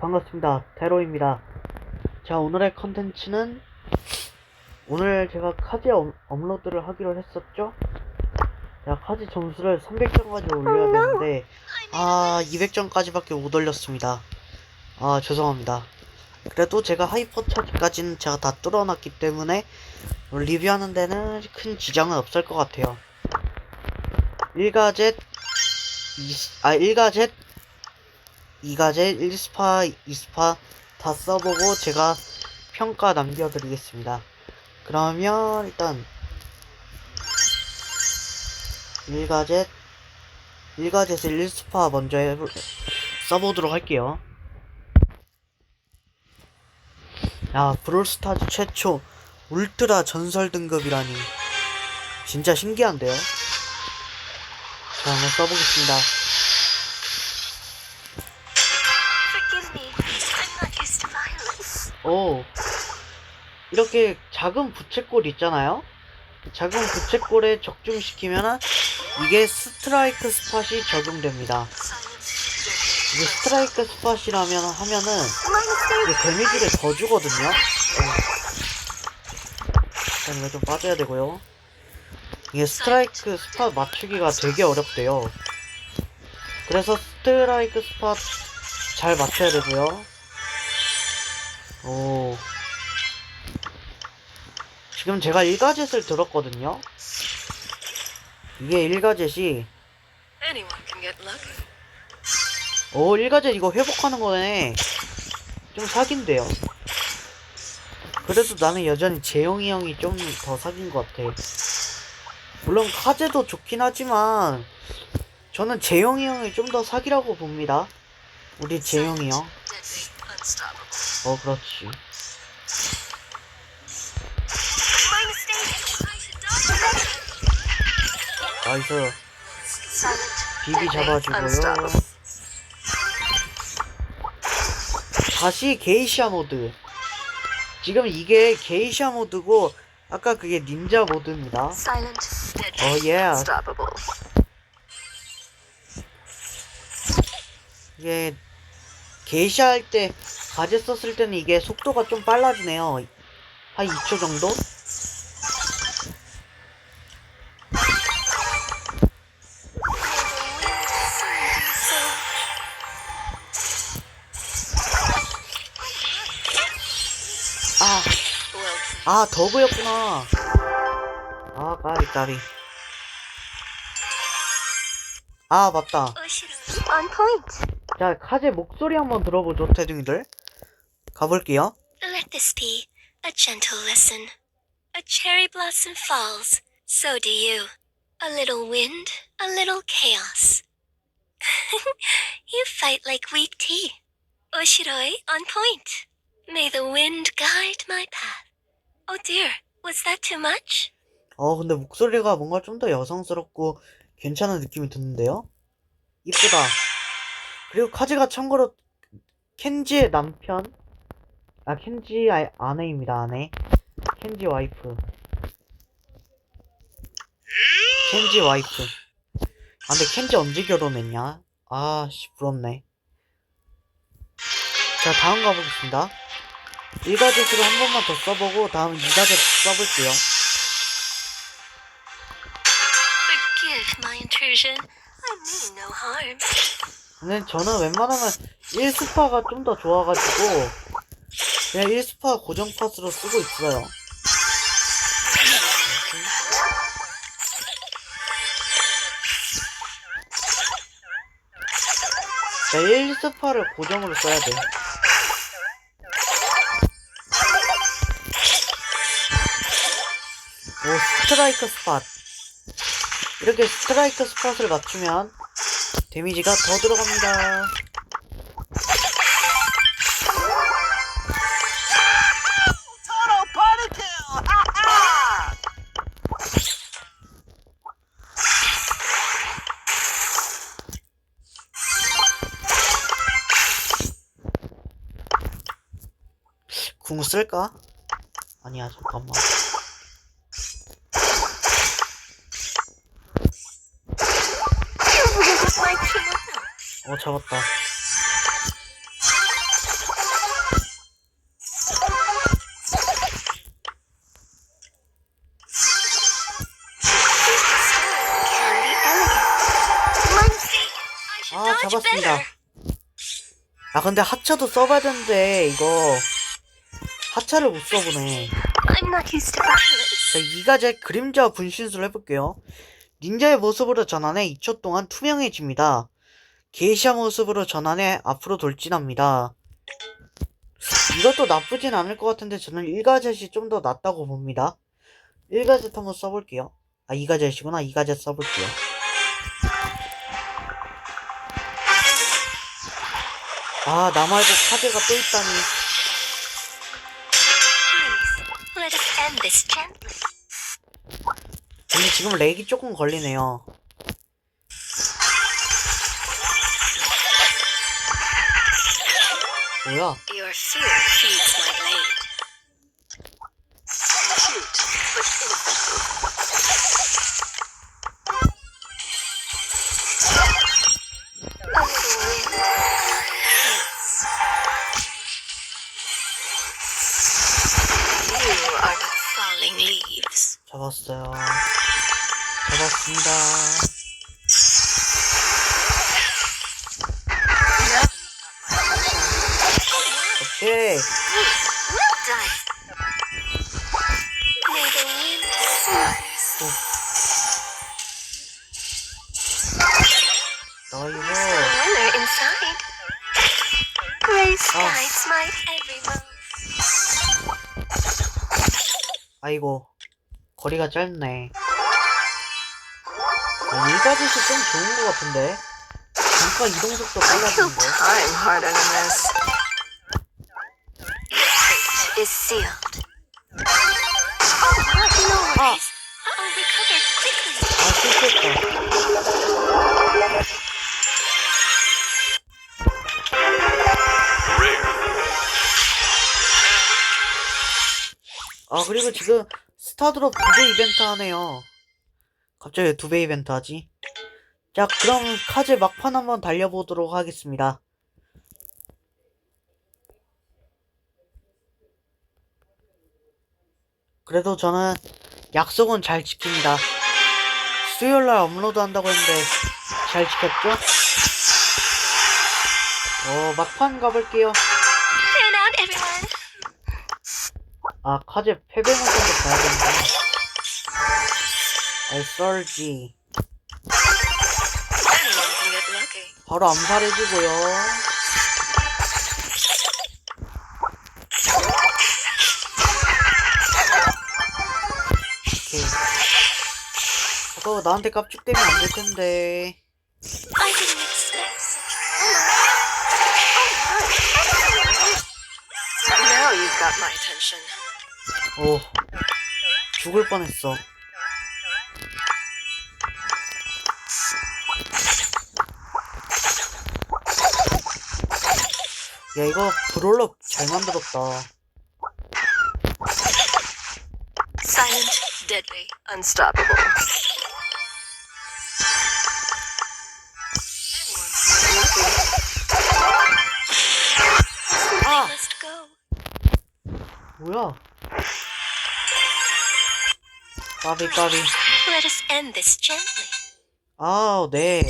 반갑습니다. 테로입니다. 자, 오늘의 컨텐츠는 오늘 제가 카지 업, 업로드를 하기로 했었죠? 자, 카지 점수를 300점까지 올려야 되는데 아, 200점까지밖에 못 올렸습니다. 아, 죄송합니다. 그래도 제가 하이퍼 차지까지는 제가 다 뚫어놨기 때문에 리뷰하는 데는 큰 지장은 없을 것 같아요. 1가젯, 2, 아, 1가젯, 2가젯, 1스파, 2스파 다 써보고 제가 평가 남겨드리겠습니다. 그러면 일단 1가젯, 1가젯을 1스파 먼저 해, 써보도록 할게요. 야, 브롤스타즈 최초 울트라 전설 등급이라니. 진짜 신기한데요? 자, 한번 써보겠습니다. 이렇게 작은 부채꼴 있잖아요? 작은 부채꼴에 적중시키면은 이게 스트라이크 스팟이 적용됩니다. 이게 스트라이크 스팟이라면 하면은. 이게 데미지를 더 주거든요? 어. 일단 이거 좀 빠져야 되고요. 이게 스트라이크 스팟 맞추기가 되게 어렵대요. 그래서 스트라이크 스팟 잘 맞춰야 되고요. 오. 지금 제가 1가젯을 들었거든요. 이게 1가젯이 Anyone can get lucky. 오 1가젯 이거 회복하는 거네. 좀 사기인데요. 그래도 나는 여전히 재용이 형이 좀 더 사기인 것 같아. 물론 카제도 좋긴 하지만 저는 재용이 형이 좀 더 사기라고 봅니다. 우리 재용이 형. 어 그렇지. 나이스. Silent. 비비. 잡아주고요. 다시 게이샤 모드. 지금 이게 게이샤 모드고 아까 그게 닌자 모드입니다. 어 예. 이게 게이샤 할 때 가제 썼을 때는 이게 속도가 좀 빨라지네요. 한 2초 정도? 아 더그였구나. 아 까비 까비. 아 맞다. On point. 자 카제 목소리 한번 들어보죠 태중이들. 가볼게요. Let this be a gentle lesson. A cherry blossom falls, so do you. A little wind, a little chaos. you fight like weak tea. Oshiroi on point. May the wind guide my path. Oh dear, was that too much? 어 근데 목소리가 뭔가 좀 더 여성스럽고 괜찮은 느낌이 드는데요? 이쁘다. 그리고 카즈가 참고로 켄지의 남편 아 켄지 아, 아내입니다 아내. 켄지 와이프. 켄지 와이프. 아 근데 켄지 언제 결혼했냐? 아 씨 부럽네. 자 다음 가보겠습니다 1가젯으로 한 번만 더 써보고 다음 2가젯 써볼게요. 근데 저는 웬만하면 1스파가 좀 더 좋아가지고 그냥 1스파 고정 팟으로 쓰고 있어요. 자, 1스파를 고정으로 써야 돼. 오, 스트라이크 스팟. 이렇게 스트라이크 스팟을 맞추면 데미지가 더 들어갑니다. 궁 쓸까? 아니야, 잠깐만. 어 잡았다. 아 잡았습니다. 아 근데 하차도 써봐야 되는데 이거. 하차를 못 써보네. 자 이가제 그림자 분신술 해볼게요. 닌자의 모습으로 전환해 2초 동안 투명해집니다. 게이샤 모습으로 전환해 앞으로 돌진합니다. 이것도 나쁘진 않을 것 같은데 저는 1가젯이 좀 더 낫다고 봅니다. 1가젯 한번 써볼게요. 아 2가젯이구나 2가젯 써볼게요. 아나 말고 카드가 또 있다니. 근데 지금 렉이 조금 걸리네요. 뭐야? Your fear feeds my blade. Cute, but innocent. A little wind. Yes. You are but falling leaves. 잡았어요. 잡았습니다. Move. 아이고. 거리가 짧네. 아, 일가짓이 좀 좋은 것 같은데. 잠깐 이동 속도 빨라지는 거. Sealed. Oh, no worries. I'll recover quickly. 아, 실수했다. 아, 그리고 지금 스타드롭 두 배 이벤트 하네요. 갑자기 왜 두 배 이벤트 하지? 자, 그럼 카즈 막판 한번 달려보도록 하겠습니다. 그래도 저는 약속은 잘 지킵니다. 수요일날 업로드 한다고 했는데 잘 지켰죠? 어, 막판 가볼게요. 아, 카즈 패배 문제도 봐야겠네. 아이, 썰지. Anyone can get lucky. 바로 암살해주고요. 잠깐만, 나한테 깝죽대면 안될 텐데. I didn't expect such. Now you've got my attention. 오, 죽을 뻔했어. 야, 이거 브롤러 잘 만들었다. Silent, deadly, unstoppable. 뭐야? 까비, 까비. Let us end this gently. 아, 네.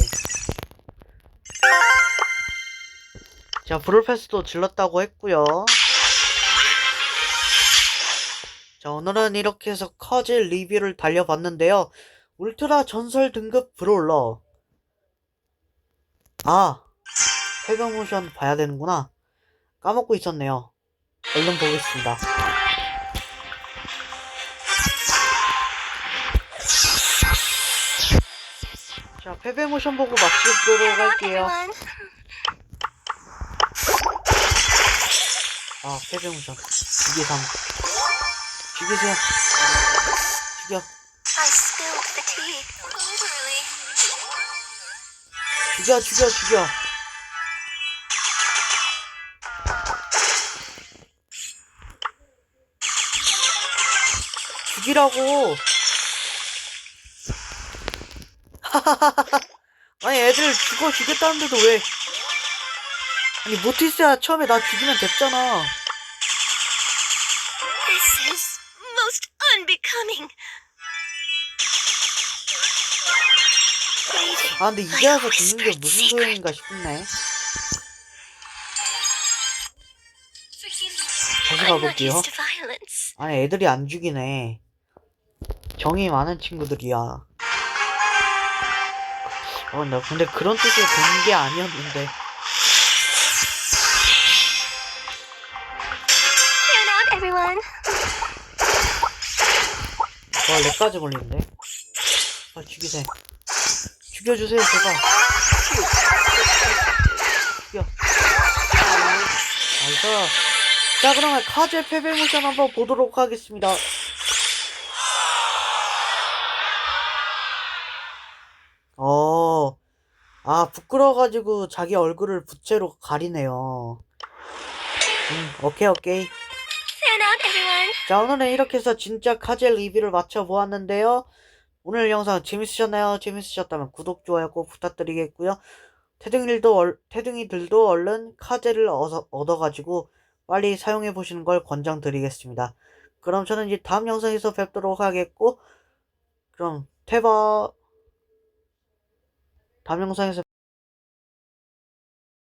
자, 브롤패스도 질렀다고 했고요. 자, 오늘은 이렇게 해서 커즈 리뷰를 달려봤는데요. 울트라 전설 등급 브롤러. 아, 해병 모션 봐야 되는구나. 까먹고 있었네요. 얼른 보겠습니다. 자, 패배 모션 보고 마치도록 할게요. 아, 패배 모션. 이게 3. 죽이세요. 죽여. 죽여, 죽여, 죽여. 죽이라고. 아니, 애들 죽어 죽였다는데도 왜. 아니, 모티스야 처음에 나 죽이면 됐잖아. This is most unbecoming. 아 근데 이제 와서 듣는 게 무슨 소용인가 싶네. 다시 가볼게요. 아니 애들이 안 죽이네. 정이 많은 친구들이야. 어, 나 근데 그런 뜻으로 된게 아니었는데. 와, 렉까지 걸리는데? 아, 죽이세요. 죽여주세요, 제발. 죽여. 나이스. 자, 그러면 카제 패배 모션 한번 보도록 하겠습니다. 어, 아, 부끄러워가지고 자기 얼굴을 부채로 가리네요. 음, 오케이, 오케이. 자, 오늘은 이렇게 해서 진짜 카젤 리뷰를 마쳐보았는데요. 오늘 영상 재밌으셨나요? 재밌으셨다면 구독, 좋아요 꼭 부탁드리겠고요. 태둥이들도, 얼, 태둥이들도 얼른 카젤을 얻어, 얻어가지고 빨리 사용해보시는 걸 권장드리겠습니다. 그럼 저는 이제 다음 영상에서 뵙도록 하겠고, 그럼, 태바, 다음 영상에서